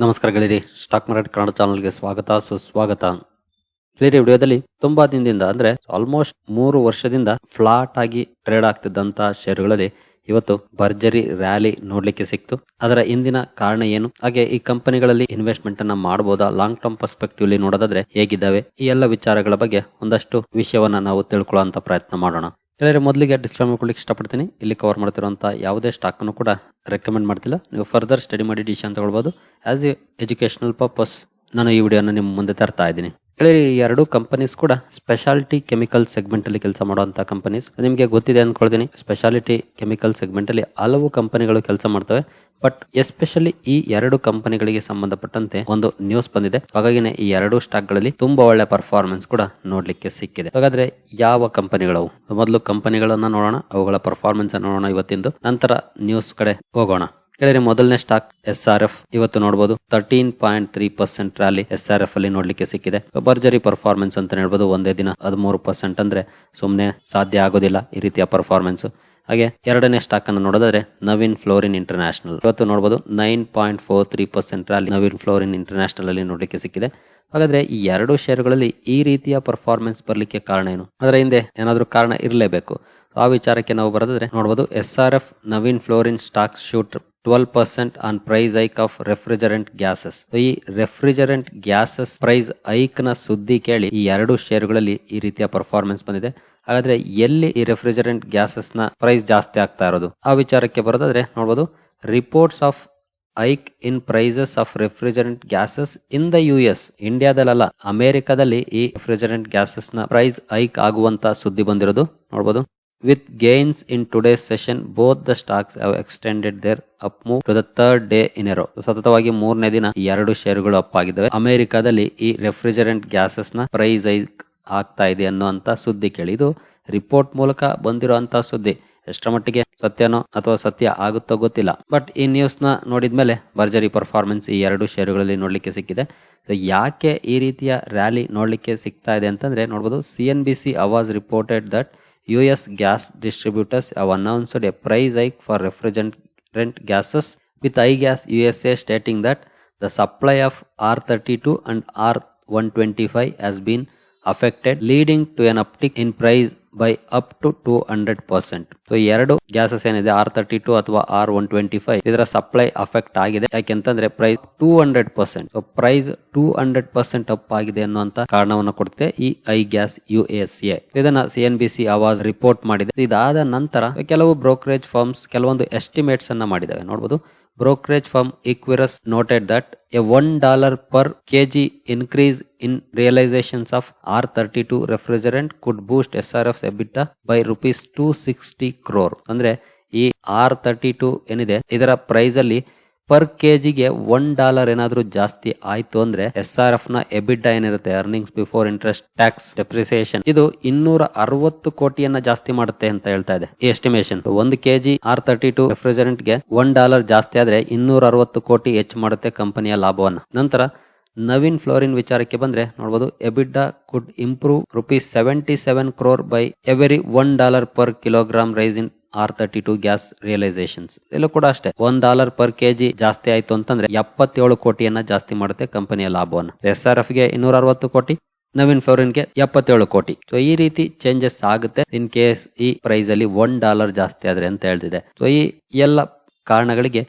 ನಮಸ್ಕಾರ ಗೆಳೆಯರಿ stock market Kannada ಚಾನಲ್ಗೆ ಸ್ವಾಗತ, ಸುಸ್ವಾಗತ. ಗೆಳೆಯರಿ ವಿಡಿಯೋದಲ್ಲಿ ತುಂಬಾ ದಿನದಿಂದ ಅಂದ್ರೆ ಆಲ್ಮೋಸ್ಟ್ ಮೂರು ವರ್ಷದಿಂದ ಫ್ಲಾಟ್ ಆಗಿ ಟ್ರೇಡ್ ಆಗ್ತಿದ್ದಂತ ಷೇರುಗಳಲ್ಲಿ ಇವತ್ತು ಭರ್ಜರಿ ರ್ಯಾಲಿ ನೋಡ್ಲಿಕ್ಕೆ ಸಿಕ್ತು. ಅದರ ಹಿಂದಿನ ಕಾರಣ ಏನು? ಹಾಗೆ ಈ ಕಂಪನಿಗಳಲ್ಲಿ ಇನ್ವೆಸ್ಟ್ಮೆಂಟ್ ಅನ್ನ ಮಾಡಬಹುದಾ ಲಾಂಗ್ ಟರ್ಮ್ ಪರ್ಸ್ಪೆಕ್ಟಿವ್ ನೋಡೋದಾದ್ರೆ ಹೇಗಿದ್ದಾವೆ? ಈ ಎಲ್ಲ ವಿಚಾರಗಳ ಬಗ್ಗೆ ಒಂದಷ್ಟು ವಿಷಯವನ್ನ ನಾವು ತಿಳ್ಕೊಳ್ಳುವಂತ ಪ್ರಯತ್ನ ಮಾಡೋಣ. ಗೆಳೆಯರೆ ಮೊದಲಿಗೆ ಡಿಸ್ಕ್ಲೈಮರ್ ಕೊಡ್ಲಿಕ್ಕೆ ಇಷ್ಟಪಡ್ತೀನಿ. ಇಲ್ಲಿ ಕವರ್ ಮಾಡ್ತಿರುವಂಥ ಯಾವುದೇ ಸ್ಟಾಕ್ ಅನ್ನು ಕೂಡ ರೆಕಮೆಂಡ್ ಮಾಡ್ತಿಲ್ಲ. ನೀವು ಫರ್ದರ್ ಸ್ಟಡಿ ಮಾಡಿ ಡಿಶ್ ಅಂತ ಹೇಳ್ಬೋದು ಆ್ಯಸ್ ಎ ಎಜುಕೇಶನಲ್ ಪರ್ಪಸ್ ನಾನು ಈ ವಿಡಿಯೋನ ನಿಮ್ಮ ಮುಂದೆ ತರ್ತಾ ಇದ್ದೀನಿ. ಈ ಎರಡು ಕಂಪನೀಸ್ ಕೂಡ ಸ್ಪೆಷಾಲಿಟಿ ಕೆಮಿಕಲ್ ಸೆಗ್ಮೆಂಟ್ ಅಲ್ಲಿ ಕೆಲಸ ಮಾಡುವಂತಹ ಕಂಪನೀಸ್ ನಿಮಗೆ ಗೊತ್ತಿದೆ ಅನ್ಕೊಳ್ತೀನಿ ಸ್ಪೆಷಾಲಿಟಿ ಕೆಮಿಕಲ್ ಸೆಗ್ಮೆಂಟ್ ಅಲ್ಲಿ ಹಲವು ಕಂಪನಿಗಳು ಕೆಲಸ ಮಾಡ್ತವೆ. ಬಟ್ ಎಸ್ಪೆಷಲಿ ಈ ಎರಡು ಕಂಪನಿಗಳಿಗೆ ಸಂಬಂಧಪಟ್ಟಂತೆ ಒಂದು ನ್ಯೂಸ್ ಬಂದಿದೆ. ಹಾಗಾಗಿನೇ ಈ ಎರಡು ಸ್ಟಾಕ್ಗಳಲ್ಲಿ ತುಂಬಾ ಒಳ್ಳೆ ಪರ್ಫಾರ್ಮೆನ್ಸ್ ಕೂಡ ನೋಡ್ಲಿಕ್ಕೆ ಸಿಕ್ಕಿದೆ. ಹಾಗಾದ್ರೆ ಯಾವ ಕಂಪನಿಗಳವು ಮೊದಲು ಕಂಪನಿಗಳನ್ನ ನೋಡೋಣ, ಅವುಗಳ ಪರ್ಫಾರ್ಮೆನ್ಸ್ ನೋಡೋಣ ಇವತ್ತಿಂದು. ನಂತರ ನ್ಯೂಸ್ ಕಡೆ ಹೋಗೋಣ. ಹೇಳಿದ್ರೆ ಮೊದಲನೇ ಸ್ಟಾಕ್ ಎಸ್ ಆರ್ ಎಫ್ ಇವತ್ತು ನೋಡಬಹುದು thirteen point three percent rally S R F ಅಲ್ಲಿ ನೋಡ್ಲಿಕ್ಕೆ ಸಿಕ್ಕಿದೆ. ಭರ್ಜರಿ ಪರ್ಫಾರ್ಮೆನ್ಸ್ ಅಂತ ಹೇಳ್ಬೋದು. ಒಂದೇ ದಿನ ಹದಿಮೂರು ಪರ್ಸೆಂಟ್ ಅಂದ್ರೆ ಸುಮ್ಮನೆ ಸಾಧ್ಯ ಆಗೋದಿಲ್ಲ ಈ ರೀತಿಯ ಪರ್ಫಾರ್ಮೆನ್ಸ್ ಹಾಗೆ ಎರಡನೇ ಸ್ಟಾಕ್ ಅನ್ನು ನೋಡೋದಾದ್ರೆ ನವೀನ್ ಫ್ಲೋರಿನ್ ಇಂಟರ್ನ್ಯಾಷನಲ್ ಇವತ್ತು ನೋಡಬಹುದು nine point four three percent rally Navin Fluorine International ಅಲ್ಲಿ ನೋಡ್ಲಿಕ್ಕೆ ಸಿಕ್ಕಿದೆ. ಹಾಗಾದ್ರೆ ಈ ಎರಡು ಶೇರ್ಗಳಲ್ಲಿ ಈ ರೀತಿಯ ಪರ್ಫಾರ್ಮೆನ್ಸ್ ಬರಲಿಕ್ಕೆ ಕಾರಣ ಏನು? ಅದರ ಹಿಂದೆ ಏನಾದರೂ ಕಾರಣ ಇರಲೇಬೇಕು. ಆ ವಿಚಾರಕ್ಕೆ ನಾವು ಬರೋದಾದ್ರೆ ನೋಡಬಹುದು S R F Navin fluorine stock shoot twelve percent on price hike of refrigerant gases ಈ ರೆಫ್ರಿಜರೆಂಟ್ ಗ್ಯಾಸಸ್ ಪ್ರೈಸ್ ಐಕ್ನ ಸುದ್ದಿ ಕೇಳಿ ಈ ಎರಡು ಷೇರುಗಳಲ್ಲಿ ಈ ರೀತಿಯ ಪರ್ಫಾರ್ಮೆನ್ಸ್ ಬಂದಿದೆ. ಹಾಗಾದ್ರೆ ಎಲ್ಲಿ ಈ ರೆಫ್ರಿಜರೆಂಟ್ ಗ್ಯಾಸಸ್ನ ಪ್ರೈಸ್ ಜಾಸ್ತಿ ಆಗ್ತಾ ಇರೋದು? ಆ ವಿಚಾರಕ್ಕೆ ಬರೋದಾದ್ರೆ ನೋಡಬಹುದು reports of hike in prices of refrigerant gases in the U S ಇಂಡಿಯಾದಲ್ಲ ಅಮೆರಿಕದಲ್ಲಿ ಈ ರೆಫ್ರಿಜರೆಂಟ್ ಗ್ಯಾಸಸ್ನ ಪ್ರೈಸ್ ಐಕ್ ಆಗುವಂತ ಸುದ್ದಿ ಬಂದಿರೋದು. ನೋಡಬಹುದು with gains in today's session both the stocks have extended their up move to the third day in a row ಸತತವಾಗಿ ಮೂರನೇ ದಿನ ಎರಡು ಷೇರುಗಳು ಅಪ್ ಆಗಿದ್ದಾವೆ. ಅಮೆರಿಕಾದಲ್ಲಿ ಈ ರೆಫ್ರಿಜರೆಂಟ್ ಗ್ಯಾಸಸ್ನ ಪ್ರೈಸ್ ಆಗ್ತಾ ಇದೆ ಅನ್ನುವಂತ ಸುದ್ದಿ ಕೇಳಿ. ಇದು ರಿಪೋರ್ಟ್ ಮೂಲಕ ಬಂದಿರುವಂತ ಸುದ್ದಿ. ಎಷ್ಟರ ಮಟ್ಟಿಗೆ ಸತ್ಯನೋ ಅಥವಾ ಸತ್ಯ ಆಗುತ್ತೋ ಗೊತ್ತಿಲ್ಲ. ಬಟ್ ಈ ನ್ಯೂಸ್ನ ನೋಡಿದ್ಮೇಲೆ ಭರ್ಜರಿ ಪರ್ಫಾರ್ಮೆನ್ಸ್ ಈ ಎರಡು ಶೇರುಗಳಲ್ಲಿ ನೋಡ್ಲಿಕ್ಕೆ ಸಿಕ್ಕಿದೆ. ಯಾಕೆ ಈ ರೀತಿಯ ರ್ಯಾಲಿ ನೋಡ್ಲಿಕ್ಕೆ ಸಿಗ್ತಾ ಇದೆ ಅಂತಂದ್ರೆ ನೋಡಬಹುದು C N B C Awaaz reported that US gas distributors have announced a price hike for refrigerant gases, with iGas USA stating that the supply of R32 and R125 has been affected, leading to an uptick in price by up to two hundred percent so ಎರಡು gases ಏನಿದೆ R thirty two ಅಥವಾ R one twenty five ಇದರ supply affect ಆಗಿದೆ. ಯಾಕೆಂತಂದ್ರೆ price two hundred percent so price two hundred percent up ಆಗಿದೆ ಅನ್ನುವಂತ ಕಾರಣವನ್ನು ಕೊಡುತ್ತೆ ಈ I gas U S A. ಇದನ್ನ C N B C Awaaz report ಮಾಡಿದೆ. ಇದಾದ ನಂತರ ಕೆಲವು ಬ್ರೋಕರೇಜ್ ಫಾರ್ಮ್ಸ್ ಕೆಲವೊಂದು ಎಸ್ಟಿಮೇಟ್ಸ್ ಅನ್ನ ಮಾಡಿದಾವೆ. ನೋಡಬಹುದು brokerage firm Equirus noted that a $1 per kg increase in realizations of R32 refrigerant could boost SRF's EBITDA by rupees 260 crore. ಅಂದ್ರೆ ಈ ಆರ್ ತರ್ಟಿ ಟು ಏನಿದೆ ಇದರ ಪ್ರೈಸ್ ಅಲ್ಲಿ ಪರ್ ಕೆಜಿಗೆ ಒನ್ ಡಾಲರ್ ಏನಾದ್ರೂ ಜಾಸ್ತಿ ಆಯ್ತು ಅಂದ್ರೆ ಎಸ್ ಆರ್ ಎಫ್ನ ಎಬಿಡ್ ಏನಿರುತ್ತೆ? Earnings before interest tax depreciation ಇದು ಇನ್ನೂರ ಅರವತ್ತು ಕೋಟಿಯನ್ನ ಜಾಸ್ತಿ ಮಾಡುತ್ತೆ ಅಂತ ಹೇಳ್ತಾ ಇದೆ ಈ ಎಸ್ಟಿಮೇಷನ್ ಒಂದು ಕೆಜಿ ಆರ್ ತರ್ಟಿ ಟು ರೆಫ್ರಿಜರೆಂಟ್ಗೆ ಒನ್ ಡಾಲರ್ ಜಾಸ್ತಿ ಆದ್ರೆ ಇನ್ನೂರ ಅರವತ್ತು ಕೋಟಿ ಹೆಚ್ಚು ಮಾಡುತ್ತೆ ಕಂಪನಿಯ ಲಾಭವನ್ನ. ನಂತರ ನವೀನ್ ಫ್ಲೋರಿನ್ ವಿಚಾರಕ್ಕೆ ಬಂದ್ರೆ ನೋಡಬಹುದು EBITDA could improve rupees seventy seven crore by every one dollar per kilogram rise in R thirty two gas realisations ಇಲ್ಲೂ ಕೂಡ ಅಷ್ಟೇ. ಒಂದ್ ಡಾಲರ್ ಪರ್ ಕೆಜಿ ಜಾಸ್ತಿ ಆಯ್ತು ಅಂತಂದ್ರೆ ಎಪ್ಪತ್ತೇಳು ಕೋಟಿಯನ್ನ ಜಾಸ್ತಿ ಮಾಡುತ್ತೆ ಕಂಪನಿಯ ಲಾಭವನ್ನು. ಎಸ್ ಆರ್ ಎಫ್ಗೆ ಇನ್ನೂರ ಅರವತ್ತು ಕೋಟಿ, ನವೀನ್ ಫ್ಲೋರಿನ್ಗೆ ಎಪ್ಪತ್ತೇಳು ಕೋಟಿ. ಸೊ ಈ ರೀತಿ ಚೇಂಜಸ್ ಆಗುತ್ತೆ. ಇನ್ ಕೇಸ್ ಈ ಪ್ರೈಸ್ ಅಲ್ಲಿ ಒನ್ ಡಾಲರ್ ಜಾಸ್ತಿ ಆದ್ರೆ ಅಂತ ಹೇಳ್ತಿದೆ. ಸೊ ಈ ಎಲ್ಲ ಕಾರಣಗಳಿಗೆ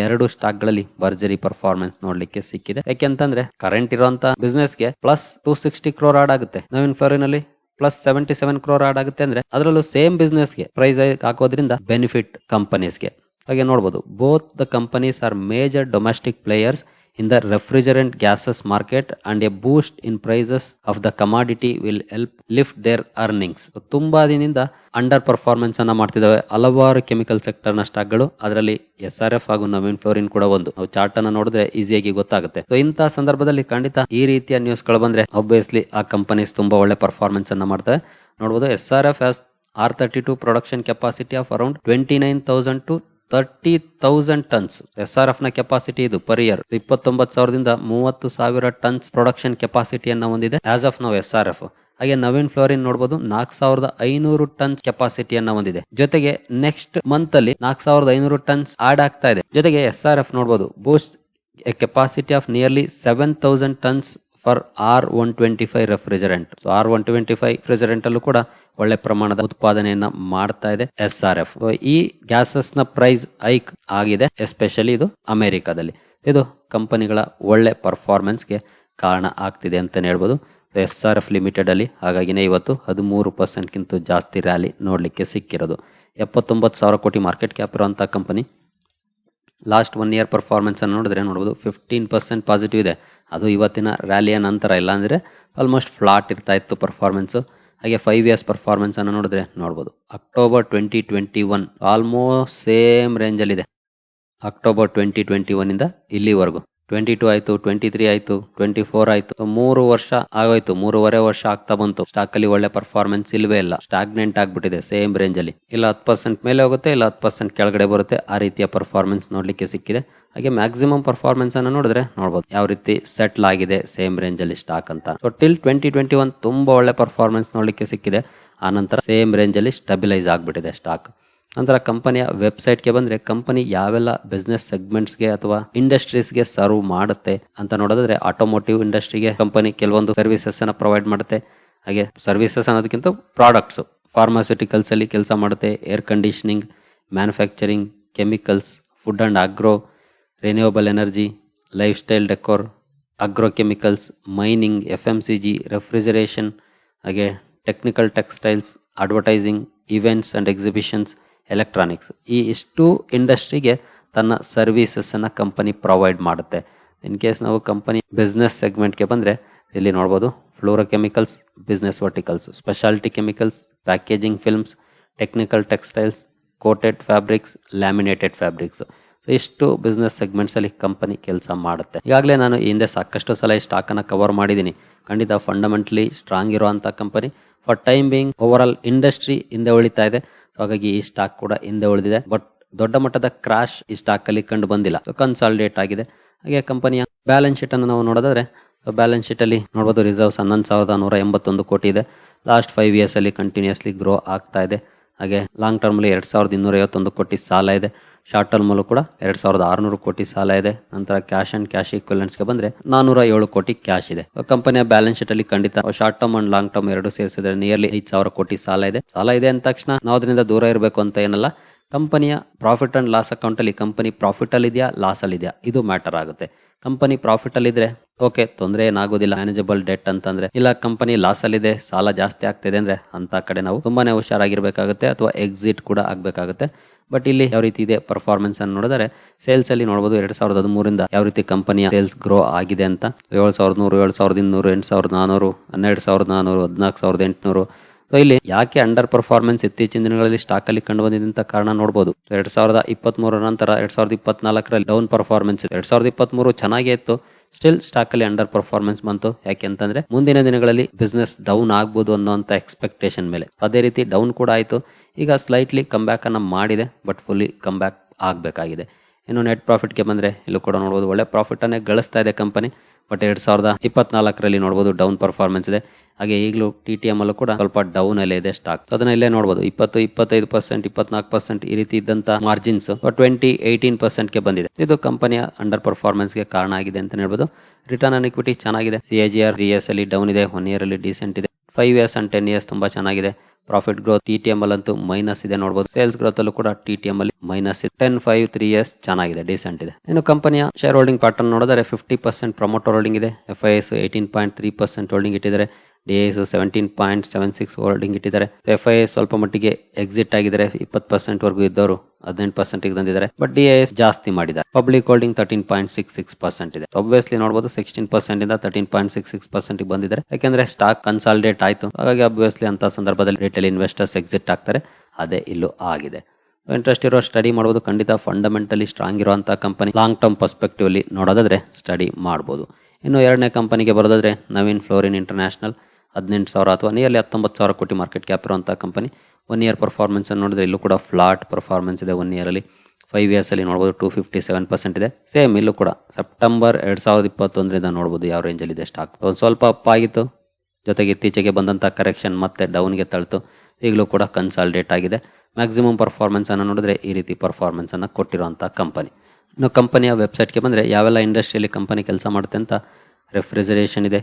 ಎರಡು ಸ್ಟಾಕ್ಗಳಲ್ಲಿ ಭರ್ಜರಿ ಪರ್ಫಾರ್ಮೆನ್ಸ್ ನೋಡ್ಲಿಕ್ಕೆ ಸಿಕ್ಕಿದೆ. ಯಾಕೆಂತಂದ್ರೆ ಕರೆಂಟ್ ಇರುವಂತ ಬಿಸ್ನೆಸ್ಗೆ plus two sixty crore add ಆಗುತ್ತೆ. ನವೀನ್ ಫ್ಲೋರಿನ್ ಅಲ್ಲಿ plus seventy seven crore add ಆಗುತ್ತೆ ಅಂದ್ರೆ ಅದರಲ್ಲೂ ಸೇಮ್ ಬಿಸ್ನೆಸ್ಗೆ ಪ್ರೈಸ್ ಹಾಕೋದ್ರಿಂದ ಬೆನಿಫಿಟ್ ಕಂಪನೀಸ್ಗೆ ಹಾಗೆ ನೋಡಬಹುದು both the companies are major domestic players in the refrigerant gases market and a boost in prices of the commodity will help lift their earnings ತುಂಬಾ ದಿನದಿಂದ ಅಂಡರ್ ಪರ್ಫಾರ್ಮೆನ್ಸ್ ಅನ್ನ ಮಾಡ್ತಿದ್ದಾವೆ ಹಲವಾರು ಕೆಮಿಕಲ್ ಸೆಕ್ಟರ್ನ ಸ್ಟಾಕ್ಗಳು ಅದರಲ್ಲಿ ಎಸ್ ಆರ್ ಎಫ್ ಹಾಗೂ Naveen fluorine ಕೂಡ ಒಂದು. ನಾವು ಚಾರ್ಟ್ ಅನ್ನ ನೋಡಿದ್ರೆ ಈಸಿಯಾಗಿ ಗೊತ್ತಾಗುತ್ತೆ. ಸೊ ಇಂತಹ ಸಂದರ್ಭದಲ್ಲಿ ಖಂಡಿತ ಈ ರೀತಿಯ ನ್ಯೂಸ್ಗಳು ಬಂದ್ರೆ ಒಬ್ವಿಯಸ್ಲಿ ಆ ಕಂಪನೀಸ್ ತುಂಬಾ ಒಳ್ಳೆ ಪರ್ಫಾರ್ಮೆನ್ಸ್ ಅನ್ನ ಮಾಡ್ತವೆ. ನೋಡಬಹುದು S R F R thirty two production capacity of around twenty nine thousand to thirty thousand tons S R F capacity ಇದು ಪರ್ ಇಯರ್ ಇಪ್ಪತ್ತೊಂಬತ್ತು ಸಾವಿರದಿಂದ ಮೂವತ್ತು ಸಾವಿರ ಟನ್ಸ್ ಪ್ರೊಡಕ್ಷನ್ ಕೆಪಾಸಿಟಿಯನ್ನು ಹೊಂದಿದೆ ಆಸ್ ಆಫ್ ನಾವು ಎಸ್ ಆರ್ ಎಫ್ ಹಾಗೆ ನವೀನ್ ಫ್ಲೋರಿನ್ ನೋಡಬಹುದು ನಾಲ್ಕು ಸಾವಿರದ ಐನೂರು ಟನ್ಸ್ ಕೆಪಾಸಿಟಿಯನ್ನ ಹೊಂದಿದೆ. ಜೊತೆಗೆ ನೆಕ್ಸ್ಟ್ ಮಂತ್ ಅಲ್ಲಿ ನಾಲ್ಕು ಸಾವಿರದ ಐನೂರು ಟನ್ಸ್ ಆಡ್ ಆಗ್ತಾ ಇದೆ. ಜೊತೆಗೆ ಎಸ್ ಆರ್ ಎಫ್ ನೋಡಬಹುದು boost a capacity of nearly seven thousand tons for R one twenty five refrigerant so R one twenty five refrigerant ಅಲ್ಲೂ ಕೂಡ ಒಳ್ಳೆ ಪ್ರಮಾಣದ ಉತ್ಪಾದನೆಯನ್ನ ಮಾಡ್ತಾ ಇದೆ ಎಸ್ ಆರ್ ಎಫ್ ಈ ಗ್ಯಾಸಸ್ನ ಪ್ರೈಸ್ ಹೈಕ್ ಆಗಿದೆ ಎಸ್ಪೆಷಲಿ ಇದು ಅಮೆರಿಕಾದಲ್ಲಿ. ಇದು ಕಂಪನಿಗಳ ಒಳ್ಳೆ ಪರ್ಫಾರ್ಮೆನ್ಸ್ಗೆ ಕಾರಣ ಆಗ್ತಿದೆ ಅಂತ ಹೇಳ್ಬೋದು. ಎಸ್ ಆರ್ ಎಫ್ ಲಿಮಿಟೆಡ್ ಅಲ್ಲಿ, ಹಾಗಾಗಿನೇ ಇವತ್ತು ಹದಿಮೂರು ಪರ್ಸೆಂಟ್ಗಿಂತ ಜಾಸ್ತಿ ರ್ಯಾಲಿ ನೋಡಲಿಕ್ಕೆ ಸಿಕ್ಕಿರೋದು. ಎಪ್ಪತ್ತೊಂಬತ್ತು ಸಾವಿರ ಕೋಟಿ ಮಾರ್ಕೆಟ್ ಕ್ಯಾಪ್ ಇರುವಂತಹ company last one year performance ಅನ್ನು ನೋಡಿದ್ರೆ ನೋಡ್ಬೋದು ಫಿಫ್ಟೀನ್ ಪರ್ಸೆಂಟ್ ಪಾಸಿಟಿವ್ ಇದೆ. ಅದು ಇವತ್ತಿನ ರ್ಯಾಲಿಯ ನಂತರ ಇಲ್ಲ ಅಂದರೆ ಆಲ್ಮೋಸ್ಟ್ ಫ್ಲಾಟ್ ಇರ್ತಾ ಇತ್ತು ಪರ್ಫಾರ್ಮೆನ್ಸು ಹಾಗೆ ಫೈವ್ ಇಯರ್ಸ್ ಪರ್ಫಾರ್ಮೆನ್ಸನ್ನು ನೋಡಿದ್ರೆ ನೋಡ್ಬೋದು. October twenty twenty one almost same ರೇಂಜಲ್ಲಿದೆ October twenty twenty ಒನ್ನಿಂದ ಇಲ್ಲಿವರೆಗೂ. ಟ್ವೆಂಟಿ ಟೂ ಆಯ್ತು ಟ್ವೆಂಟಿ ತ್ರೀ ಆಯ್ತು ಟ್ವೆಂಟಿ ಫೋರ್ ಆಯ್ತು ಮೂರು ವರ್ಷ ಆಗೋಯ್ತು, ಮೂರುವರೆ ವರ್ಷ ಆಗ್ತಾ ಬಂತು. ಸ್ಟಾಕ್ ಅಲ್ಲಿ ಒಳ್ಳೆ ಪರ್ಫಾರ್ಮೆನ್ಸ್ ಇಲ್ವೇ ಇಲ್ಲ. ಸ್ಟಾಗ್ನೆಂಟ್ ಆಗ್ಬಿಟ್ಟಿದೆ ಸೇಮ್ ರೇಂಜ್ ಅಲ್ಲಿ. ಇಲ್ಲ ಹತ್ತು ಪರ್ಸೆಂಟ್ ಮೇಲೆ ಹೋಗುತ್ತೆ, ಇಲ್ಲ ಹತ್ತು ಪರ್ಸೆಂಟ್ ಕೆಳಗಡೆ ಬರುತ್ತೆ. ಆ ರೀತಿಯ ಪರ್ಫಾರ್ಮೆನ್ಸ್ ನೋಡ್ಲಿಕ್ಕೆ ಸಿಕ್ಕಿದೆ. ಹಾಗೆ ಮ್ಯಾಕ್ಸಿಮಮ್ ಪರ್ಫಾರ್ಮೆನ್ಸ್ ಅನ್ನು ನೋಡಿದ್ರೆ ನೋಡ್ಬೋದು. ಯಾವ ರೀತಿ ಸೆಟ್ಲ್ ಆಗಿದೆ ಸೇಮ್ ರೇಂಜ್ ಅಲ್ಲಿ ಸ್ಟಾಕ್ ಅಂತ. So till twenty twenty one ತುಂಬಾ ಒಳ್ಳೆ ಪರ್ಫಾರ್ಮೆನ್ಸ್ ನೋಡ್ಲಿಕ್ಕೆ ಸಿಕ್ಕಿದೆ. ಆ ನಂತರ ಸೇಮ್ ರೇಂಜ್ ಅಲ್ಲಿ ಸ್ಟೆಬಿಲೈಸ್ ಆಗ್ಬಿಟ್ಟಿದೆ ಸ್ಟಾಕ್ ನಂತರ ಕಂಪನಿಯ ವೆಬ್ಸೈಟ್ಗೆ ಬಂದರೆ ಕಂಪನಿ ಯಾವೆಲ್ಲ ಬಿಸ್ನೆಸ್ ಸೆಗ್ಮೆಂಟ್ಸ್ಗೆ ಅಥವಾ ಇಂಡಸ್ಟ್ರೀಸ್ಗೆ ಸರ್ವ್ ಮಾಡುತ್ತೆ ಅಂತ ನೋಡೋದಾದ್ರೆ ಆಟೋಮೋಟಿವ್ ಇಂಡಸ್ಟ್ರಿಗೆ ಕಂಪನಿ ಕೆಲವೊಂದು ಸರ್ವಿಸಸ್ ಅನ್ನ ಪ್ರೊವೈಡ್ ಮಾಡುತ್ತೆ. ಹಾಗೆ ಸರ್ವಿಸಸ್ ಅನ್ನೋದಕ್ಕಿಂತ ಪ್ರಾಡಕ್ಟ್ಸ್ ಫಾರ್ಮಾಸ್ಯೂಟಿಕಲ್ಸಲ್ಲಿ ಕೆಲಸ ಮಾಡುತ್ತೆ air conditioning manufacturing chemicals food and agro renewable energy lifestyle decor agrochemicals mining F M C G refrigeration ಹಾಗೆ technical textiles advertising events and exhibitions electronics ಈ ಇಷ್ಟು ಇಂಡಸ್ಟ್ರಿಗೆ ತನ್ನ ಸರ್ವೀಸಸ್ಸನ್ನು ಕಂಪನಿ ಪ್ರೊವೈಡ್ ಮಾಡುತ್ತೆ. ಇನ್ ಕೇಸ್ ನಾವು ಕಂಪನಿ ಬಿಸ್ನೆಸ್ ಸೆಗ್ಮೆಂಟ್ಗೆ ಬಂದರೆ, ಇಲ್ಲಿ ನೋಡ್ಬೋದು fluorochemicals business verticals speciality chemicals packaging films technical textiles coated fabrics laminated fabrics ಇಷ್ಟು ಬಿಸ್ನೆಸ್ ಸೆಗ್ಮೆಂಟ್ಸಲ್ಲಿ ಕಂಪನಿ ಕೆಲಸ ಮಾಡುತ್ತೆ. ಈಗಾಗಲೇ ನಾನು ಹಿಂದೆ ಸಾಕಷ್ಟು ಸಲ ಈ ಸ್ಟಾಕನ್ನು ಕವರ್ ಮಾಡಿದ್ದೀನಿ. ಖಂಡಿತ ಫಂಡಮೆಂಟಲಿ ಸ್ಟ್ರಾಂಗ್ ಇರುವಂಥ company for time being overall industry ಹಿಂದೆ ಉಳಿತಾ ಇದೆ. ಹಾಗಾಗಿ ಈ ಸ್ಟಾಕ್ ಕೂಡ ಹಿಂದೆ ಉಳಿದಿದೆ. ಬಟ್ ದೊಡ್ಡ ಮಟ್ಟದ ಕ್ರಾಶ್ ಈ ಸ್ಟಾಕ್ ಅಲ್ಲಿ ಕಂಡು ಬಂದಿಲ್ಲ. ಕನ್ಸಾಲಿಡೇಟ್ ಆಗಿದೆ. ಹಾಗೆ ಕಂಪನಿಯ ಬ್ಯಾಲೆನ್ಸ್ ಶೀಟ್ ಅನ್ನು ನಾವು ನೋಡೋದಾದ್ರೆ ಬ್ಯಾಲೆನ್ಸ್ ಶೀಟ್ ಅಲ್ಲಿ ನೋಡಬಹುದು ರಿಸರ್ವ್ಸ್ ಹನ್ನೊಂದು ಸಾವಿರದ ನೂರ ಎಂಬತ್ತೊಂದು ಕೋಟಿ ಇದೆ. ಲಾಸ್ಟ್ ಫೈವ್ ಇಯರ್ಸ್ ಅಲ್ಲಿ ಕಂಟಿನ್ಯೂಸ್ಲಿ ಗ್ರೋ ಆಗ್ತಾ ಇದೆ. ಹಾಗೆ ಲಾಂಗ್ ಟರ್ಮ್ ಅಲ್ಲಿ ಎರಡ್ ಸಾವಿರದ ಇನ್ನೂರ ಐವತ್ತೊಂದು ಕೋಟಿ ಸಾಲ ಇದೆ. ಶಾರ್ಟ್ ಟರ್ಮ್ ಅಲ್ಲೂ ಕೂಡ ಎರಡ್ ಸಾವಿರದ ಆರುನೂರು ಕೋಟಿ ಸಾಲ ಇದೆ. ನಂತರ ಕ್ಯಾಶ್ ಅಂಡ್ ಕ್ಯಾಶ್ಗೆ ಬಂದ್ರೆ ನಾನೂರ ಏಳು ಕೋಟಿ ಕ್ಯಾಶ್ ಇದೆ. ಕಂಪನಿಯ ಬ್ಯಾಲೆನ್ಸ್ ಶೀಟ್ ಅಲ್ಲಿ ಖಂಡಿತ short term and long term ಎರಡು ಸೇರಿಸಿದ್ರೆ ನಿಯರ್ಲಿ ಐದು ಸಾವಿರ ಕೋಟಿ ಸಾಲ ಇದೆ. ಸಾಲ ಇದೆ ಅಂದ ತಕ್ಷಣ ನಾವು ಅದರಿಂದ ದೂರ ಇರಬೇಕು ಅಂತ ಏನಲ್ಲ ಕಂಪನಿಯ ಪ್ರಾಫಿಟ್ ಅಂಡ್ ಲಾಸ್ ಅಕೌಂಟ್ ಅಲ್ಲಿ ಕಂಪನಿ ಪ್ರಾಫಿಟ್ ಅಲ್ಲಿ ಇದೆಯಾ ಲಾಸ್ ಅಲ್ಲಿ ಇದೆಯಾ ಇದು ಮ್ಯಾಟರ್ ಆಗುತ್ತೆ. ಕಂಪನಿ ಪ್ರಾಫಿಟ್ ಅಲ್ಲಿ ಇದ್ರೆ ಓಕೆ ತೊಂದರೆ ಏನಾಗೋದಿಲ್ಲ ಮ್ಯಾನೇಜಬಲ್ ಡೆಟ್ ಅಂತಂದ್ರೆ, ಇಲ್ಲ ಕಂಪನಿ ಲಾಸ್ ಅಲ್ಲಿ ಇದೆ, ಸಾಲ ಜಾಸ್ತಿ ಆಗ್ತಿದೆ ಅಂದ್ರೆ ಅಂತ ಕಡೆ ನಾವು ತುಂಬಾನೇ ಹುಷಾರಾಗಿರ್ಬೇಕಾಗುತ್ತೆ ಅಥವಾ ಎಕ್ಸಿಟ್ ಕೂಡ ಆಗ್ಬೇಕಾಗುತ್ತೆ. ಬಟ್ ಇಲ್ಲಿ ಯಾವ ರೀತಿ ಇದೆ ಪರ್ಫಾರ್ಮೆನ್ಸ್ ಅನ್ನು ನೋಡಿದರೆ ಸೇಲ್ಸ್ ಅಲ್ಲಿ ನೋಡಬಹುದು ಎರಡ್ ಸಾವಿರದ ಹದಿಮೂರಿಂದ ಯಾವ ರೀತಿ ಕಂಪನಿಯ ಸೇಲ್ಸ್ ಗ್ರೋ ಆಗಿದೆ ಅಂತ. ಏಳು ಸಾವಿರದ ನೂರು, ಏಳು ಸಾವಿರದ ಇನ್ನೂರು, ಎಂಟು ಸಾವಿರದ ನಾನೂರು, ಹನ್ನೆರಡು ಸಾವಿರದ ನಾನೂರು, ಹದಿನಾಲ್ಕು ಸಾವಿರದ ಎಂಟುನೂರು ಸೊ ಇಲ್ಲಿ ಯಾಕೆ ಅಂಡರ್ ಪರ್ಫಾರ್ಮೆನ್ಸ್ ಇತ್ತೀಚಿನ ದಿನಗಳಲ್ಲಿ ಸ್ಟಾಕ್ ಅಲ್ಲಿ ಕಂಡು ಬಂದಿದ್ದಂತ ಕಾರಣ ನೋಡಬಹುದು ಎರಡ್ ಸಾವಿರದ ಇಪ್ಪತ್ತ್ ನಂತರ, ಎರಡ್ ಸಾವಿರದ ಇಪ್ಪತ್ನಾಲ್ಕರಲ್ಲಿ ಡೌನ್ ಪರ್ಫಾರ್ಮೆನ್ಸ್ ಎರಡ್ ಸಾವಿರದ ಇಪ್ಪತ್ತ್ ಮೂರು ಚೆನ್ನಾಗೇ ಇತ್ತು. ಸ್ಟಿಲ್ ಸ್ಟಾಕ್ ಅಲ್ಲಿ ಅಂಡರ್ ಪರ್ಫಾರ್ಮೆನ್ಸ್ ಬಂತು. ಯಾಕೆ ಅಂತಂದ್ರೆ, ಮುಂದಿನ ದಿನಗಳಲ್ಲಿ ಬಿಸ್ನೆಸ್ ಡೌನ್ ಆಗ್ಬೋದು ಅನ್ನೋಂತ ಎಕ್ಸ್ಪೆಕ್ಟೇಷನ್ ಮೇಲೆ. ಅದೇ ರೀತಿ ಡೌನ್ ಕೂಡ ಆಯ್ತು. ಈಗ ಸ್ಲೈಟ್ಲಿ ಕಮ್ ಬ್ಯಾಕ್ ಅನ್ನ ಮಾಡಿದೆ ಬಟ್ ಫುಲ್ಲಿ ಕಮ್ ಬ್ಯಾಕ್ ಆಗಬೇಕಾಗಿದೆ. ಇನ್ನು ನೆಟ್ ಪ್ರಾಫಿಟ್ಗೆ ಬಂದ್ರೆ, ಇಲ್ಲೂ ಕೂಡ ನೋಡಬಹುದು ಒಳ್ಳೆ ಪ್ರಾಫಿಟ್ ಅನ್ನೇ ಗಳಿಸ್ತಾ ಇದೆ ಕಂಪನಿ ಬಟ್ ಎರಡ್ ಸಾವಿರದ ಇಪ್ಪತ್ನಾಲ್ಕರಲ್ಲಿ ನೋಡಬಹುದು ಡೌನ್ ಪರ್ಫಾರ್ಮೆನ್ಸ್ ಇದೆ. ಹಾಗೆ ಈಗಲೂ ಟಿ ಟಿ ಅಲ್ಲೂ ಕೂಡ ಸ್ವಲ್ಪ ಡೌನ್ ಅಲ್ಲೇ ಇದೆ ಸ್ಟಾಕ್ ಅದನ್ನ ಇಲ್ಲೇ ನೋಡಬಹುದು ಇಪ್ಪತ್ತು, ಇಪ್ಪತ್ತೈದು ಪರ್ಸೆಂಟ್ ಇಪ್ಪತ್ನಾಲ್ಕು ಪರ್ಸೆಂಟ್ ಈ ರೀತಿ ಇದ್ದಂತ ಮಾರ್ಜಿನ್ಸ್ ಟ್ವೆಂಟಿ ಏಯ್ಟೀನ್ ಪರ್ಸೆಂಟ್ಗೆ ಬಂದಿದೆ. ಇದು ಕಂಪನಿಯ ಅಂಡರ್ ಪರ್ಫಾರ್ಮೆನ್ಸ್ಗೆ ಕಾರಣ ಆಗಿದೆ ಅಂತ ಹೇಳ್ಬೋದು. ರಿಟರ್ನ್ ಆನ್ ಇಕ್ವಿಟಿ ಚೆನ್ನಾಗಿದೆ. C A G R years ಅಲ್ಲಿ ಡೌನ್ ಇದೆ. ಒನ್ ಇಯರ್ ಅಲ್ಲಿ ಡಿಸೆಂಟ್ ಇದೆ. Five years and ten years ತುಂಬಾ ಚೆನ್ನಾಗಿದೆ. Profit growth T T M ಅಲ್ಲಿ ಅಂತೂ ಮೈನಸ್ ಇದೆ ನೋಡಬಹುದು ಸೇಲ್ಸ್ ಗ್ರೋತ್ ಅಲ್ಲೂ ಕೂಡ ಟಿ ಟಿ ಎಂ ಅಲ್ಲಿ minus ten five three years ಚೆನ್ನಾಗಿದೆ ಡಿಸೆಂಟ್ ಇದೆ. ಇನ್ನು ಕಂಪನಿಯ ಶೇರ್ ಹೋಲ್ಡಿಂಗ್ ಪ್ಯಾಟರ್ನ್ ನೋಡಿದ್ರೆ ಫಿಫ್ಟಿ ಪರ್ಸೆಂಟ್ ಪ್ರಮೋಟರ್ ಹೋಲ್ಡಿಂಗ್ ಇದೆ. F I S eighteen point three percent holding ಇಟ್ಟಿದ್ದಾರೆ. D S seventeen point seven six holding ಇಟ್ಟಿದ್ದಾರೆ. F I ಸ್ವಲ್ಪ ಮಟ್ಟಿಗೆ ಎಕ್ಸಿಟ್ ಆಗಿದ್ದಾರೆ ಇಪ್ಪತ್ತು ಪರ್ಸೆಂಟ್ ವರೆಗೂ ಇದ್ದವರು ಹದಿನೆಂಟು ಪರ್ಸೆಂಟ್ ತಂದಿದ್ದಾರೆ. ಬಟ್ ಡಿ ಎಸ್ ಜಾಸ್ತಿ ಮಾಡಿದ್ದಾರೆ. Public holding thirteen point six six percent ಇದೆ. ಒಬ್ವಿಯಸ್ಲಿ ನೋಡಬಹುದು ಸಿಕ್ಸ್ಟೀನ್ ಪರ್ಸೆಂಟ್ ಇಂದ thirteen point six six percent ಬಂದಿದ್ದಾರೆ. ಯಾಕಂದ್ರೆ ಸ್ಟಾಕ್ ಕನ್ಸಾಲಿಡೇಟ್ ಆಯಿತು. ಹಾಗಾಗಿ ಅಬ್ವಿಯಸ್ಲಿ ಅಂತ ಸಂದರ್ಭದಲ್ಲಿ ರಿಟೇಲ್ ಇನ್ವೆಸ್ಟರ್ಸ್ ಎಕ್ಸಿಟ್ ಆಗ್ತಾರೆ. ಅದೇ ಇಲ್ಲೂ ಆಗಿದೆ. ಇಂಟ್ರೆಸ್ಟ್ ಇರೋ ಸ್ಟಡಿ ಮಾಡಬಹುದು ಖಂಡಿತ ಫಂಡಮೆಂಟಲಿ ಸ್ಟ್ರಾಂಗ್ ಇರುವಂತ ಕಂಪನಿ ಲಾಂಗ್ ಟರ್ಮ್ ಪರ್ಸ್ಪೆಕ್ಟಿವ್ ಅಲ್ಲಿ ನೋಡೋದಾದ್ರೆ ಸ್ಟಡಿ ಮಾಡಬಹುದು ಇನ್ನು ಎರಡನೇ ಕಂಪನಿಗೆ ಬರೋದಾದ್ರೆ ನವೀನ್ ಫ್ಲೋರಿನ್ ಇಂಟರ್ನ್ಯಾಷನಲ್ ಹದಿನೆಂಟು ಸಾವಿರ ಅಥವಾ ನಿಯರ್ಲಿ ಹತ್ತೊಂಬತ್ತು ಸಾವಿರ ಕೋಟಿ ಮಾರ್ಕೆಟ್ ಕ್ಯಾಪ್ ಇರುವಂಥ ಕಂಪನಿ ಒನ್ ಇಯರ್ ಪರ್ಫಾರ್ಮೆನ್ಸ್ ನೋಡಿದ್ರೆ ಇಲ್ಲೂ ಕೂಡ ಫ್ಲಾಟ್ ಪರ್ಫಾರ್ಮೆನ್ಸ್ ಇದೆ ಒನ್ ಇಯರಲ್ಲಿ ಫೈವ್ ಇಯರ್ಸಲ್ಲಿ ನೋಡ್ಬೋದು ಟೂ ಫಿಫ್ಟಿ ಸೆವೆನ್ ಪರ್ಸೆಂಟ್ ಇದೆ. ಸೇಮ್ ಇಲ್ಲೂ ಕೂಡ. ಸೆಪ್ಟೆಂಬರ್ ಎರಡು ಸಾವಿರದ ಇಪ್ಪತ್ತೊಂದರಿಂದ ನೋಡ್ಬೋದು ಯಾವ ರೇಂಜಲ್ಲಿದೆ ಸ್ಟಾಕ್ ಒಂದು ಸ್ವಲ್ಪ ಅಪ್ ಆಗಿತ್ತು. ಜೊತೆಗೆ ಇತ್ತೀಚೆಗೆ ಬಂದಂಥ ಕರೆಕ್ಷನ್ ಮತ್ತೆ ಡೌನ್ಗೆ ತಳ್ತು. ಈಗಲೂ ಕೂಡ ಕನ್ಸಾಲ್ಡೇಟ್ ಆಗಿದೆ. ಮ್ಯಾಕ್ಸಿಮಮ್ ಪರ್ಫಾರ್ಮೆನ್ಸನ್ನು ನೋಡಿದ್ರೆ ಈ ರೀತಿ ಪರ್ಫಾರ್ಮೆನ್ಸನ್ನು ಕೊಟ್ಟಿರುವಂಥ ಕಂಪನಿ ಇನ್ನು ಕಂಪನಿಯ ವೆಬ್ಸೈಟ್ಗೆ ಬಂದರೆ ಯಾವೆಲ್ಲ ಇಂಡಸ್ಟ್ರಿಯಲ್ಲಿ ಕಂಪನಿ ಕೆಲಸ ಮಾಡುತ್ತೆ ಅಂತ ರೆಫ್ರಿಜರೇಷನ್ ಇದೆ.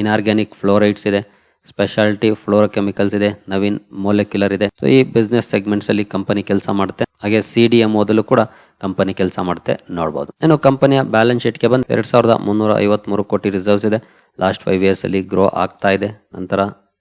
ಇನ್ಆರ್ಗ್ಯಾನಿಕ್ ಫ್ಲೋರೈಡ್ಸ್ ಇದೆ ಸ್ಪೆಷಾಲಿಟಿ ಫ್ಲೋರೋಕೆಮಿಕಲ್ಸ್ ಇದೆ, ನವೀನ್ ಮೊಲೆಕ್ಯುಲರ್ ಇದೆ. ಸೊ ಈ ಬಿಸ್ನೆಸ್ ಸೆಗ್ಮೆಂಟ್ಸ್ ಅಲ್ಲಿ ಕಂಪನಿ ಕೆಲಸ ಮಾಡುತ್ತೆ. ಹಾಗೆ ಸಿ ಡಿ ಎಂ ಓದಲು ಕೂಡ ಕಂಪನಿ ಕೆಲಸ ಮಾಡುತ್ತೆ. ನೋಡಬಹುದು ಇನ್ನು ಕಂಪನಿಯ ಬ್ಯಾಲೆನ್ಸ್ ಶೀಟ್ಗೆ ಬಂದು ಎರಡ್ ಸಾವಿರದ ಮುನ್ನೂರ ಐವತ್ಮೂರು ಕೋಟಿ ರಿಸರ್ವ್ಸ್ ಇದೆ. ಲಾಸ್ಟ್ ಫೈವ್ ಇಯರ್ಸ್ ಅಲ್ಲಿ ಗ್ರೋ ಆಗ್ತಾ ಇದೆ. ನಂತರ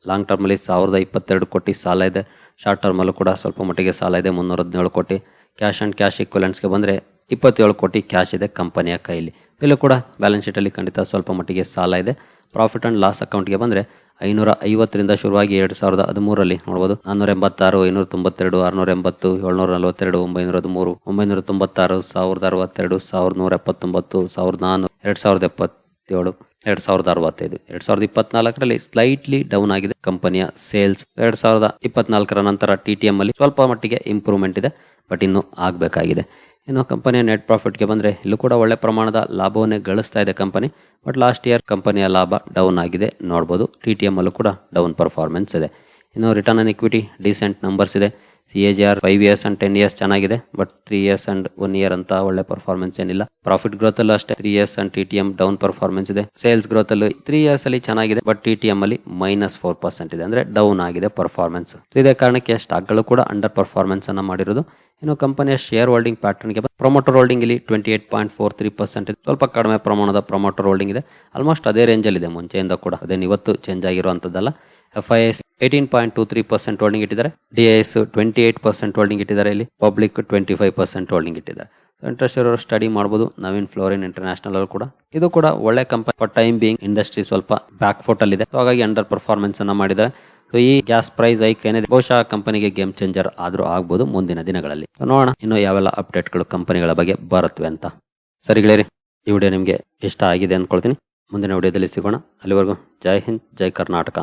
ಲಾಂಗ್ ಟರ್ಮ್ ಅಲ್ಲಿ ಸಾವಿರದ ಇಪ್ಪತ್ತೆರಡು ಕೋಟಿ ಸಾಲ ಇದೆ. ಶಾರ್ಟ್ ಟರ್ಮ್ ಅಲ್ಲೂ ಕೂಡ ಸ್ವಲ್ಪ ಮಟ್ಟಿಗೆ ಸಾಲ ಇದೆ, ಮುನ್ನೂರ ಹದಿನೇಳು ಕೋಟಿ. ಕ್ಯಾಶ್ ಅಂಡ್ ಕ್ಯಾಶ್ಗೆ ಬಂದ್ರೆ ಇಪ್ಪತ್ತೇಳು ಕೋಟಿ ಕ್ಯಾಶ್ ಇದೆ ಕಂಪನಿಯ ಕೈಲಿ. ಇಲ್ಲೂ ಕೂಡ ಬ್ಯಾಲೆನ್ಸ್ ಶೀಟ್ ಅಲ್ಲಿ ಖಂಡಿತ ಸ್ವಲ್ಪ ಮಟ್ಟಿಗೆ ಸಾಲ ಇದೆ. ಪ್ರಾಫಿಟ್ ಆ್ಯಂಡ್ ಲಾಸ್ ಅಕೌಂಟ್ಗೆ ಬಂದರೆ ಐನೂರ ಐವತ್ತರಿಂದ ಶುರುವಾಗಿ ಎರಡು ಸಾವಿರದ ಹದಿಮೂರಲ್ಲಿ ನೋಡ್ಬೋದು. ನಾನ್ನೂರ ಎಂಬತ್ತಾರು, ಐನೂರ ತೊಂಬತ್ತೆರಡು, ಆರುನೂರ ಎಂಬತ್ತು, ಏಳ್ನೂರ ನಲವತ್ತೆರಡು, ಒಂಬೈನೂರ ಹದಿಮೂರು, ಒಂಬೈನೂರ ತೊಂಬತ್ತಾರು, ಸಾವಿರದ ಅರವತ್ತೆರಡು, ಸಾವಿರದ ನೂರ ಎಪ್ಪತ್ತೊಂಬತ್ತು, ಸಾವಿರದ ನಾನ್ನೂರು ಎರಡು ಸಾವಿರದ ಎಪ್ಪತ್ತೇಳು, ಎರಡು ಸಾವಿರದ ಅರವತ್ತೈದು. ಎರಡು ಸಾವಿರದ ಇಪ್ಪತ್ನಾಲ್ಕರಲ್ಲಿ ಸ್ಲೈಟ್ಲಿ ಡೌನ್ ಆಗಿದೆ ಕಂಪನಿಯ ಸೇಲ್ಸ್ ಎರಡು ಸಾವಿರದ ಇಪ್ಪತ್ನಾಲ್ಕರ ನಂತರ ಟಿ ಟಿ ಎಂ ಅಲ್ಲಿ ಸ್ವಲ್ಪ ಮಟ್ಟಿಗೆ ಇಂಪ್ರೂವ್ಮೆಂಟ್ ಇದೆ ಬಟ್ ಇನ್ನೂ ಆಗಬೇಕಾಗಿದೆ. ಇನ್ನು ಕಂಪನಿಯ ನೆಟ್ ಪ್ರಾಫಿಟ್ಗೆ ಬಂದರೆ ಇಲ್ಲೂ ಕೂಡ ಒಳ್ಳೆ ಪ್ರಮಾಣದ ಲಾಭವನ್ನೇ ಗಳಿಸ್ತಾ ಇದೆ ಕಂಪನಿ. ಬಟ್ ಲಾಸ್ಟ್ ಇಯರ್ ಕಂಪನಿಯ ಲಾಭ ಡೌನ್ ಆಗಿದೆ. ನೋಡ್ಬೋದು ಟಿ ಟಿ ಎಂ ಅಲ್ಲೂ ಕೂಡ ಡೌನ್ ಪರ್ಫಾರ್ಮೆನ್ಸ್ ಇದೆ. ಇನ್ನು return on equity decent numbers ಇದೆ. C A G R five years and ten years ಚೆನ್ನಾಗಿದೆ but three years and one year ಅಂತ ಒಳ್ಳೆ ಪರ್ಫಾರ್ಮೆನ್ಸ್ ಏನಿಲ್ಲ. ಪ್ರಾಫಿಟ್ ಗ್ರೋತ್ ಅಲ್ಲೂ ಅಷ್ಟೇ three years and T T M down performance ಇದೆ. Sales growth ಅಲ್ಲಿ three years ಅಲ್ಲಿ ಚೆನ್ನಾಗಿದೆ ಬಟ್ ಟಿ ಟಿ ಎಂ ಅಲ್ಲಿ ಮೈನಸ್ ಫೋರ್ ಪರ್ಸೆಂಟ್ ಇದೆ, ಅಂದ್ರೆ ಡೌನ್ ಆಗಿದೆ ಪರ್ಫಾರ್ಮೆನ್ಸ್ ಇದೇ ಕಾರಣಕ್ಕೆ ಸ್ಟಾಕ್ಗಳು ಕೂಡ ಅಂಡರ್ ಪರ್ಫಾರ್ಮೆನ್ಸ್ ಅನ್ನ ಮಾಡಿರೋದು. ಇನ್ನು ಕಂಪನಿಯ ಶೇರ್ ಹೋಲ್ಡಿಂಗ್ ಪ್ಯಾಟರ್ನ್ಗೆ ಪ್ರೊಮೋಟರ್ ಹೋಲ್ಡಿಂಗ್ ಇಲ್ಲಿ twenty eight point four three percent ಸ್ವಲ್ಪ ಕಡಿಮೆ ಪ್ರಮಾಣದ ಪ್ರೊಮೋಟರ್ ಹೋಲ್ಡಿಂಗ್ ಇದೆ. ಆಲ್ಮೋಸ್ಟ್ ಅದೇ ರೇಂಜಲ್ಲಿ ಇದೆ, ಮುಂಚೆಯಿಂದ ಕೂಡ. ಅದೇನು ಇವತ್ತು change ಆಗಿರುವಂತದ್ದಲ್ಲ. F I S eighteen point two three percent holding ಇಟ್ಟಿದ್ದಾರೆ. D S twenty eight percent holding ಇಟ್ಟಿದ್ದಾರೆ ಇಲ್ಲಿ. Public twenty five percent holding ಇಟ್ಟಿದ್ದಾರೆ ಇಂಟ್ರೆಸ್ಟ್ ಇರೋರು ಸ್ಟಡಿ ಮಾಡಬಹುದು ನವೀನ್ ಫ್ಲೋರಿನ್ ಇಂಟರ್ನ್ಯಾಷನಲ್ ಅಲ್ಲಿ ಕೂಡ. ಇದು ಕೂಡ ಒಳ್ಳೆ company for time being industry ಸ್ವಲ್ಪ ಬ್ಯಾಕ್ ಫೋಟ್ ಅಲ್ಲಿ ಇದೆ. ಹಾಗಾಗಿ ಅಂಡರ್ ಪರ್ಫಾರ್ಮೆನ್ಸ್ ಅನ್ನ ಮಾಡಿದ್ದಾರೆ. ಸೊ ಈ ಗ್ಯಾಸ್ ಪ್ರೈಸ್ ಐಕ್ ಏನಿದೆ, ಬಹುಶಃ ಕಂಪನಿಗೆ ಗೇಮ್ ಚೇಂಜರ್ ಆದ್ರೂ ಆಗ್ಬೋದು ಮುಂದಿನ ದಿನಗಳಲ್ಲಿ. ನೋಡೋಣ ಇನ್ನು ಯಾವೆಲ್ಲ ಅಪ್ಡೇಟ್ಗಳು ಕಂಪನಿಗಳ ಬಗ್ಗೆ ಬರುತ್ತವೆ ಅಂತ. ಸರಿ ಗೆಳೆಯರಿ, ಈ ವಿಡಿಯೋ ನಿಮಗೆ ಇಷ್ಟ ಆಗಿದೆ ಅಂದ್ಕೊಳ್ತೀನಿ. ಮುಂದಿನ ವಿಡಿಯೋದಲ್ಲಿ ಸಿಗೋಣ. ಅಲ್ಲಿವರೆಗೂ ಜೈ ಹಿಂದ್, ಜೈ ಕರ್ನಾಟಕ.